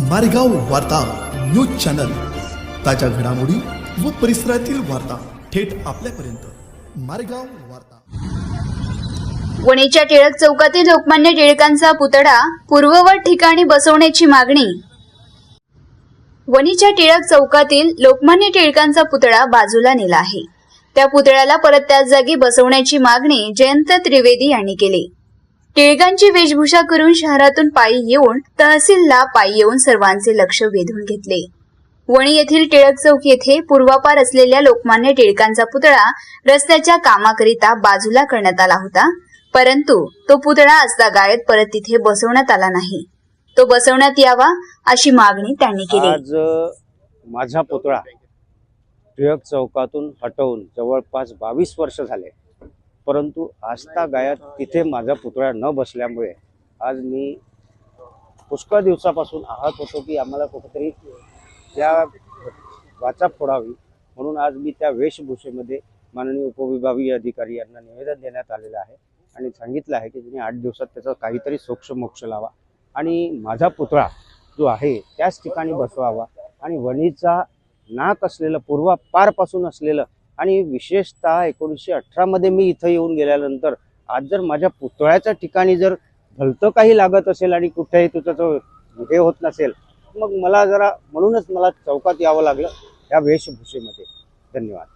मारेगाव वार्ता news channel. ताज्या घडामोडी व परिसरातील वार्ता थेट आपल्यापर्यंत. मारेगाव वार्ता. वणीच्या टिळक चौकातील लोकमान्य टिळकांचा पुतळा पूर्ववत ठिकाणी बसवण्याची मागणी. वणीच्या टिळक चौकातील लोकमान्य टिळकांचा पुतळा बाजूला नेला आहे. त्या पुतळ्याला परत त्याच जागी बसवण्याची मागणी जयंत त्रिवेदी यांनी केली. टिळकांची वेशभूषा करून शहरातून पायी येऊन तहसीलला पायी येऊन सर्वांचे लक्ष वेधून घेतले. वणी येथील टिळक चौक येथे पूर्वापार असलेल्या लोकमान्य टिळकांचा पुतळा रस्त्याच्या कामाकरिता बाजूला करण्यात आला होता परंतु तो पुतळा असता गायत परत तिथे बसवण्यात आला नाही. तो बसवण्यात यावा अशी मागणी त्यांनी केली. आज माझा पुतळा टिळक चौकातून हटवून जवळपास बावीस वर्ष झाले. परंतु आस्था गायात तिथे माझा पुतळा न बसल्यामुळे आज मी पुष्कळ दिवसापासून आहात होतो की आम्हाला कुठेतरी त्या वाचा फोडावी. म्हणून आज मी त्या वेशभूषेमध्ये माननीय उपविभागीय अधिकारी यांना निवेदन देण्यात आलेलं आहे आणि सांगितलं आहे की तुम्ही आठ दिवसात त्याचा काहीतरी सोक्ष मोक्ष लावा. आणि माझा पुतळा जो आहे त्याच ठिकाणी बसवावा. आणि वणीचा नाक असलेलं पूर्वापारपासून असलेलं आणि विशेषतः एकोणीसशे अठरामध्ये मी इथं येऊन गेल्यानंतर आज जर माझ्या पुतळ्याच्या ठिकाणी जर भलतं काही लागत असेल आणि कुठेही तुझं तो हे होत नसेल मग मला जरा म्हणूनच मला चौकात यावं लागलं या वेशभूषेमध्ये. धन्यवाद.